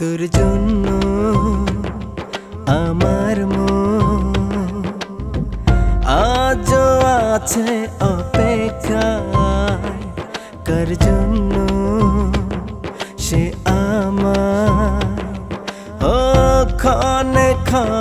তোর জন্য আমার আজ আছে অপেক্ষায়। কার জন্য সে আমার? ও খনে ক্ষণে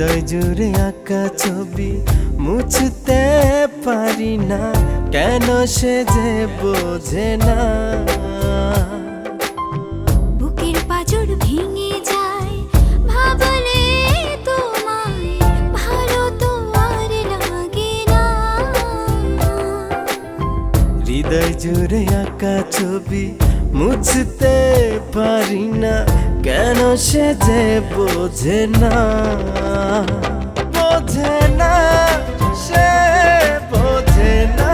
হৃদয় জুড়ে আঁকা ছবি মুছতে পারি না। কেন সে যে বোঝে না? বুকের পাজর ভেঙে যায়। ভাবলে তোমায় ভালো তো আর লাগে না। হৃদয় জুড়ে আঁকা ছবি পারি না কেন সে যে বোঝে না? বোঝে না সে বোঝে না।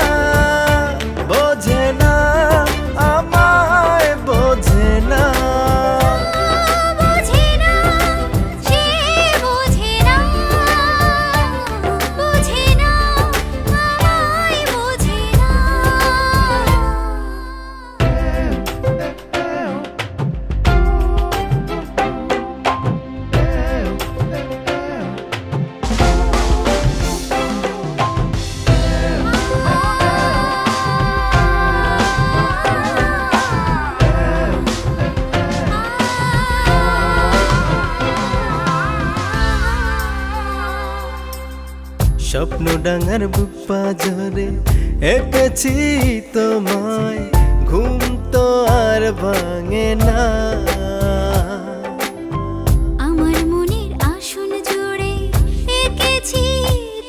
স্বপ্ন ডাঙার বুক পাজরে এঁকেছি তোমায় ঘুম তো আর ভাঙে না। আমার মনের আসন জুড়ে এঁকেছি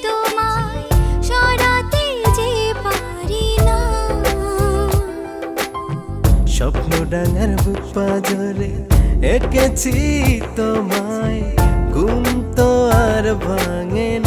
তোমায় সরাতে যে পারি না। স্বপ্ন ডাঙার বুক পাজরে এঁকেছি তোমায় ঘুম তো আর ভাঙে না।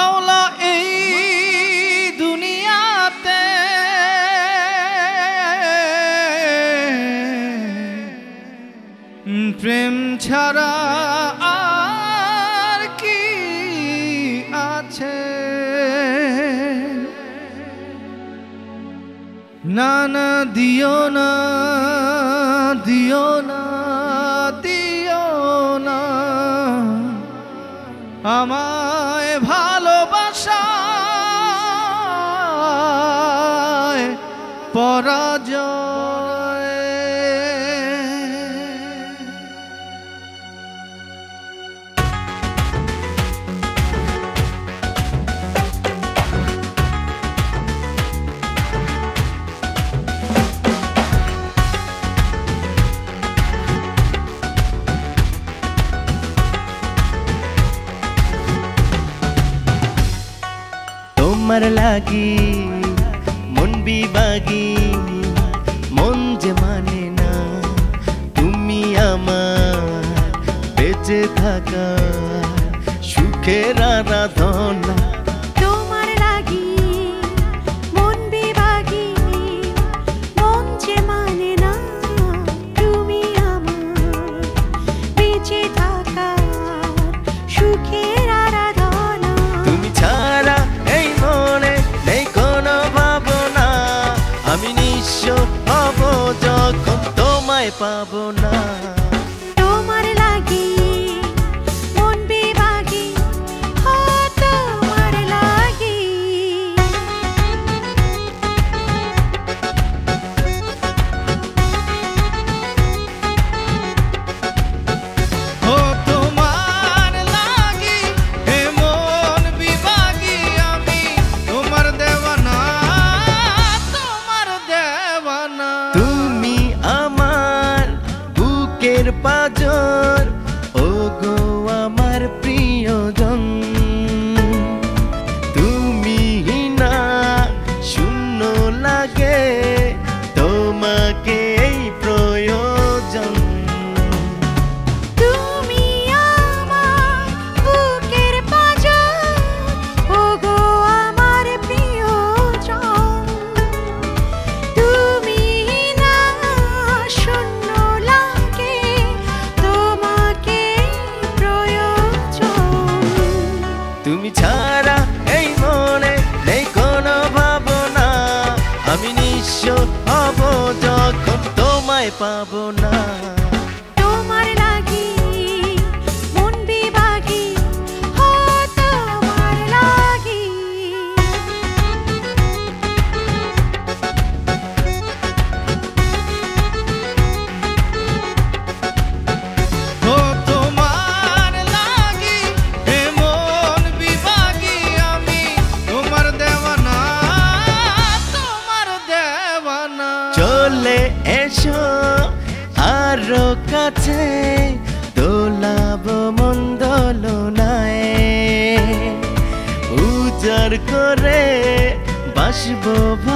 মাওলা, এই দুনিয়াতে প্রেম ছাড়া আর কি আছে? না না, দিও না দিও না দিও না। আমায় ভালোবাসায় পরাজয় তোমার লাগি মন বিবাগি মন সুখের আরাধনা। তোমার লাগি মন বিভাগী মন যে মানে না তুমি আমার বেঁচে থাকা সুখের আরাধনা। তুমি ছাড়া এই মনে নেই কোনো ভাবনা। আমি নিঃস্ব হব যখন তোমায় পাবো না। তুমি ছাড়া এই মনে নেই কোনো ভাবনা। আমি নিশ্চয় হব যখন তোমায় পাবো না। above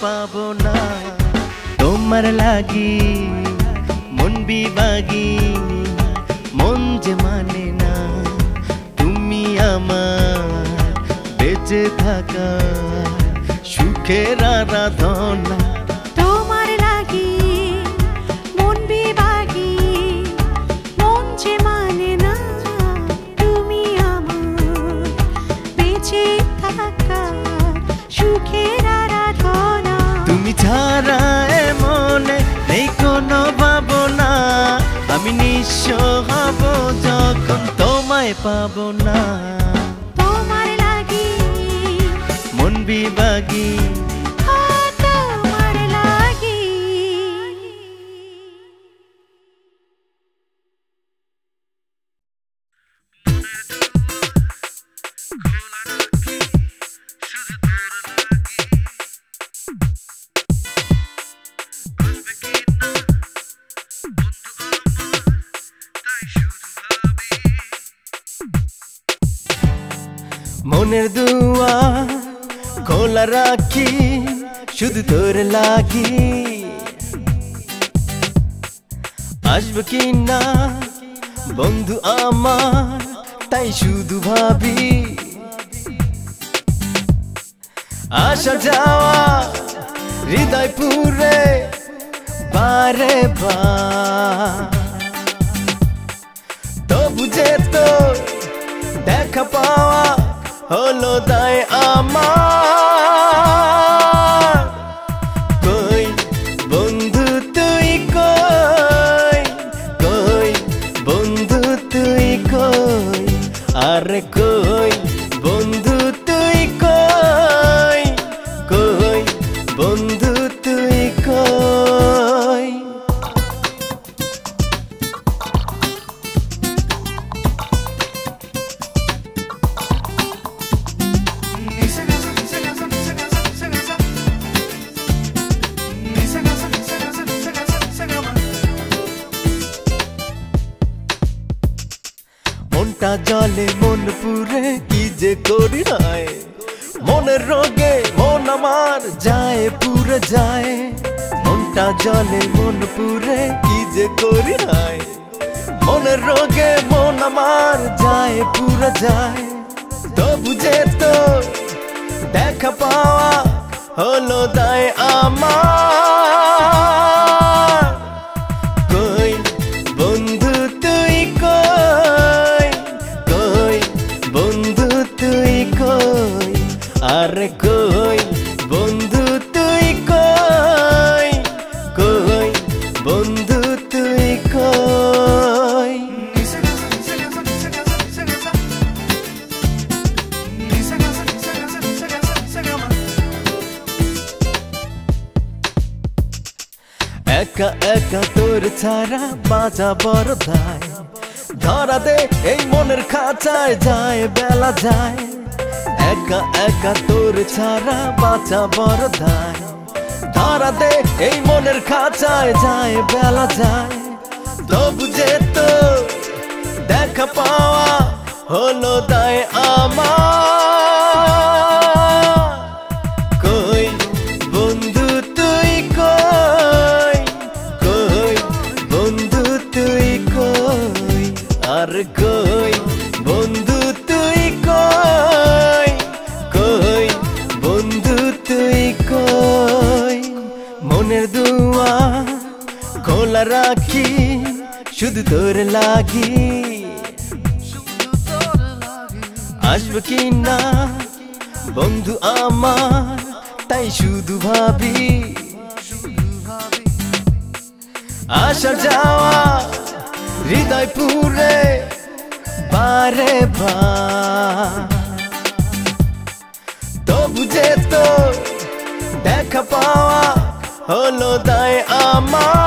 পাবো না। তোমার লাগি, মন বিবাগি মন যে মানে না। তুমি আমার বেঁচে থাকা, সুখের আরাধনা। তোমার লাগি, মন যে মানে না। তুমি আমার থাকা, সুখের আমি নিঃস্ব হব যখন তোমায় পাব না। তোমার লাগি মন ও তোমার মনের দুয়া খোলা রাখি, শুধু তোর লাগি। আসবে কি না? বন্ধু আমার, তাই শুধু ভাবি। আসা যাওয়া হৃদয় পুরে বারে বার। তবু যে তো দেখা পাওয়া হলো তাই আমার। কই বন্ধু তুই কই? কই বন্ধু তুই কই? আর কই মনটা জলে মন পুরে, কি যে করি নাই মনের রোগে, মন আমার যায় পুরে যায়। মনটা জলে মন পুরে, কি যে করি নাই মনের রোগে, মন আমার যায় পুরে যায়। তবু যে তো দেখা পাওয়া হলো তাই আমার। একা একা তোর ছাড়া বাঁচা বড় দায়। ধরা দে এই মনের খাঁচায় যায়, বেলা যায়। একা একা তোর ছাড়া বাঁচা বড় দায়। ধরা দে এই মনের খাঁচায় যায়, বেলা যায়। তবু যে তো খোলা রাখি, শুধু তোর লাগি। আসবে কি না? বন্ধু আমার, তাই শুধু ভাবি। আসা যাওয়া হৃদয় পুরে বারে। তবু যে তো দেখা পাওয়া হলো তাই আমার।